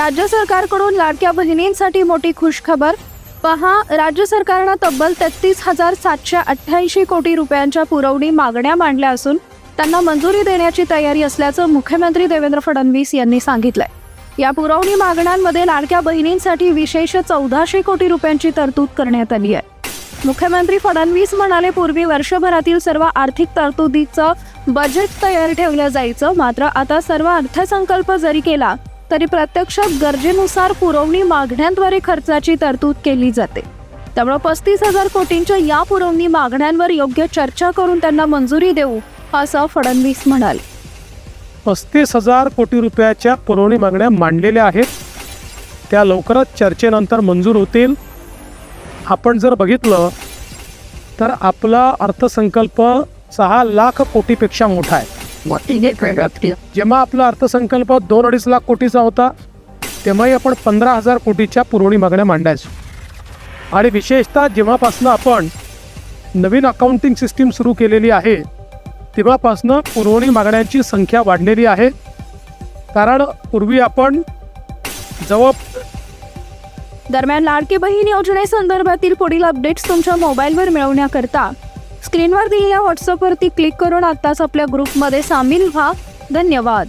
राज्य सरकारकडून लाडक्या बहिणींसाठी मोठी खुशखबर. पहा राज्य सरकारनं तब्बल तेहतीस हजार सातशे अठ्ठ्याऐंशी कोटी रुपयांच्या पुरवणी मागण्या मांडल्या असून त्यांना मंजुरी देण्याची तयारी असल्याचं मुख्यमंत्री देवेंद्र फडणवीस यांनी सांगितलंय. या पुरवणी मागण्यांमध्ये लाडक्या बहिणींसाठी विशेष चौदाशे कोटी रुपयांची तरतूद करण्यात आली आहे. मुख्यमंत्री फडणवीस म्हणाले पूर्वी वर्षभरातील सर्व आर्थिक तरतुदीचं बजेट तयार ठेवलं जायचं मात्र आता सर्व अर्थसंकल्प जरी केला तरी प्रत्यक्षात गरजेनुसार पुरवणी मागण्यांद्वारे खर्चाची तरतूद केली जाते. त्यामुळे पस्तीस हजार कोटींच्या या पुरवणी मागण्यांवर योग्य चर्चा करून त्यांना मंजुरी देऊ असं फडणवीस म्हणाले. पस्तीस हजार कोटी रुपयाच्या पुरवणी मागण्या मांडलेल्या आहेत. त्या लवकरच चर्चेनंतर मंजूर होतील. आपण जर बघितलं तर आपला अर्थसंकल्प सहा लाख कोटीपेक्षा मोठा आहे. जेव्हा आपला अर्थसंकल्प दोन अडीच लाख कोटीचा होता तेव्हाही आपण पंधरा हजार कोटीच्या पुरवणी मागण्या मांडायचो. आणि विशेषतः जेव्हापासनं आपण नवीन अकाउंटिंग सिस्टीम सुरू केलेली आहे तेव्हापासनं पुरवणी मागण्यांची संख्या वाढलेली आहे. कारण पूर्वी आपण जवळ दरम्यान लाडकी बहीण योजनेसंदर्भातील पुढील अपडेट्स तुमच्या मोबाईलवर मिळवण्याकरता स्क्रीनवर दिलेल्या व्हॉट्सअपवरती क्लिक करून आत्ताच आपल्या ग्रुपमध्ये सामील व्हा. धन्यवाद.